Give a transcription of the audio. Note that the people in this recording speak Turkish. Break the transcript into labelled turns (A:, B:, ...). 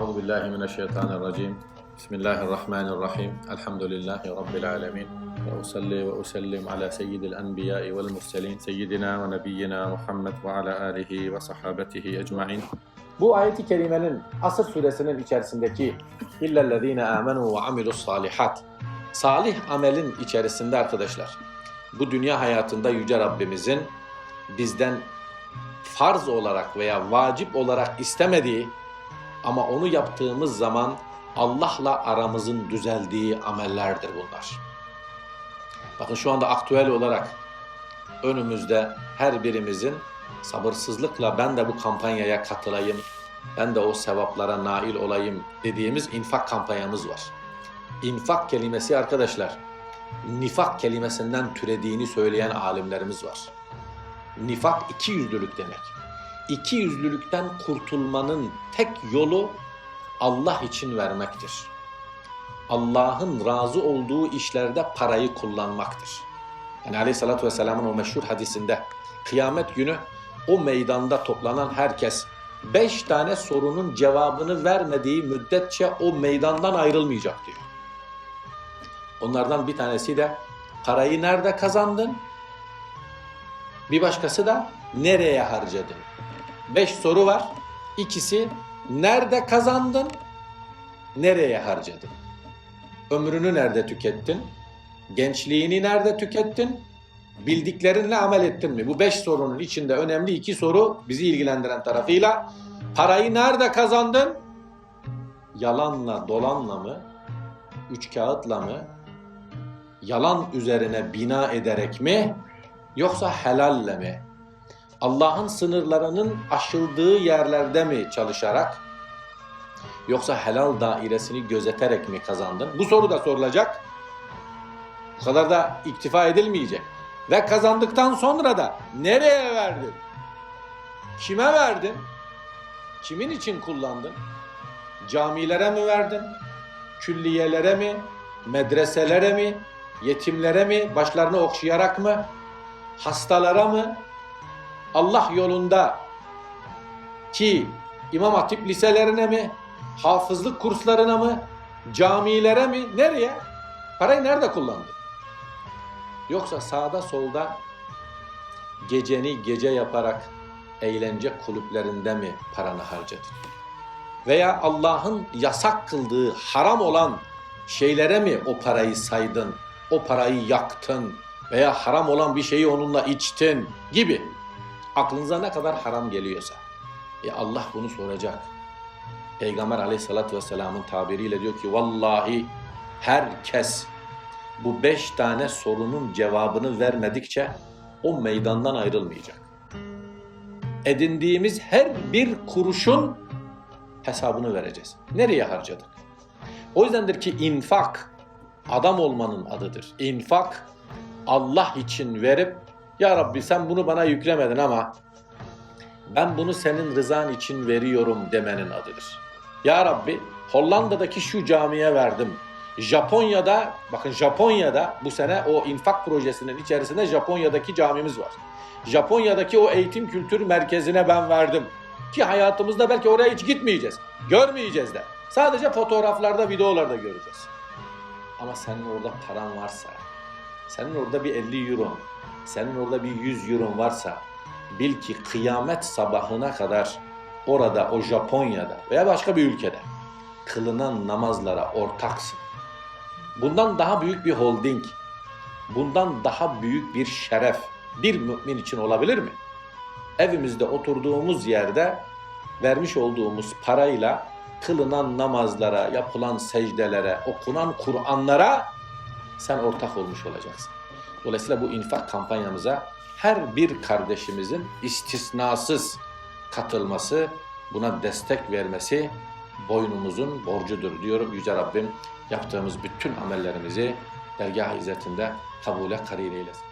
A: Euzu billahi mineşşeytanirracim. Bismillahirrahmanirrahim. Elhamdülillahi rabbil alamin. Ve usalli ve usellim ala seyyidil enbiya'i vel murselin seyyidina ve nebiyyina Muhammed ve ala alihi ve sahabetihi ecmaîn. Bu ayeti kerimenin Asır suresinin içerisindeki illellezine amenu ve amilus salihat salih amelin içerisinde arkadaşlar bu dünya hayatında yüce Rabbimizin bizden farz olarak veya vacip olarak istemediği ama onu yaptığımız zaman Allah'la aramızın düzeldiği amellerdir bunlar. Bakın şu anda aktüel olarak önümüzde her birimizin sabırsızlıkla ben de bu kampanyaya katılayım, ben de o sevaplara nail olayım dediğimiz infak kampanyamız var. İnfak kelimesi arkadaşlar, nifak kelimesinden türediğini söyleyen alimlerimiz var. Nifak iki yüzlülük demek. İki yüzlülükten kurtulmanın tek yolu Allah için vermektir. Allah'ın razı olduğu işlerde parayı kullanmaktır. Yani Aleyhisselatü Vesselam'ın o meşhur hadisinde kıyamet günü o meydanda toplanan herkes beş tane sorunun cevabını vermediği müddetçe o meydandan ayrılmayacak diyor. Onlardan bir tanesi de parayı nerede kazandın? Bir başkası da nereye harcadın? Beş soru var. İkisi nerede kazandın? Nereye harcadın? Ömrünü nerede tükettin? Gençliğini nerede tükettin? Bildiklerinle amel ettin mi? Bu beş sorunun içinde önemli iki soru bizi ilgilendiren tarafıyla parayı nerede kazandın? Yalanla, dolanla mı? Üç kağıtla mı? Yalan üzerine bina ederek mi? Yoksa helalle mi? Allah'ın sınırlarının aşıldığı yerlerde mi çalışarak? Yoksa helal dairesini gözeterek mi kazandın? Bu soru da sorulacak. Bu kadar da iktifa edilmeyecek. Ve kazandıktan sonra da nereye verdin? Kime verdin? Kimin için kullandın? Camilere mi verdin? Külliyelere mi? Medreselere mi? Yetimlere mi? Başlarını okşayarak mı? Hastalara mı? Allah yolunda ki İmam Hatip liselerine mi? Hafızlık kurslarına mı? Camilere mi? Nereye? Parayı nerede kullandın? Yoksa sağda solda geceni gece yaparak eğlence kulüplerinde mi paranı harcadın? Veya Allah'ın yasak kıldığı haram olan şeylere mi o parayı saydın? O parayı yaktın veya haram olan bir şeyi onunla içtin gibi. Aklınıza ne kadar haram geliyorsa. E Allah bunu soracak. Peygamber aleyhissalatü vesselamın tabiriyle diyor ki vallahi herkes bu beş tane sorunun cevabını vermedikçe o meydandan ayrılmayacak. Edindiğimiz her bir kuruşun hesabını vereceğiz. Nereye harcadık? O yüzdendir ki infak adam olmanın adıdır. İnfak Allah için verip ya Rabbi sen bunu bana yüklemedin ama ben bunu senin rızan için veriyorum demenin adıdır. Ya Rabbi Hollanda'daki şu camiye verdim. Japonya'da bakın Japonya'da bu sene o infak projesinin içerisinde Japonya'daki camimiz var. Japonya'daki o eğitim kültür merkezine ben verdim. Ki hayatımızda belki oraya hiç gitmeyeceğiz. Görmeyeceğiz de. Sadece fotoğraflarda, videolarda göreceğiz. Ama senin orada paran varsa, senin orada bir 50 euro, senin orada bir 100 euro varsa bil ki kıyamet sabahına kadar orada o Japonya'da veya başka bir ülkede kılınan namazlara ortaksın. Bundan daha büyük bir holding, bundan daha büyük bir şeref bir mümin için olabilir mi? Evimizde oturduğumuz yerde vermiş olduğumuz parayla kılınan namazlara, yapılan secdelere, okunan Kur'anlara sen ortak olmuş olacaksın. Dolayısıyla bu infak kampanyamıza her bir kardeşimizin istisnasız katılması, buna destek vermesi boynumuzun borcudur diyorum. Yüce Rabbim yaptığımız bütün amellerimizi dergah izzetinde kabule karin eylesin.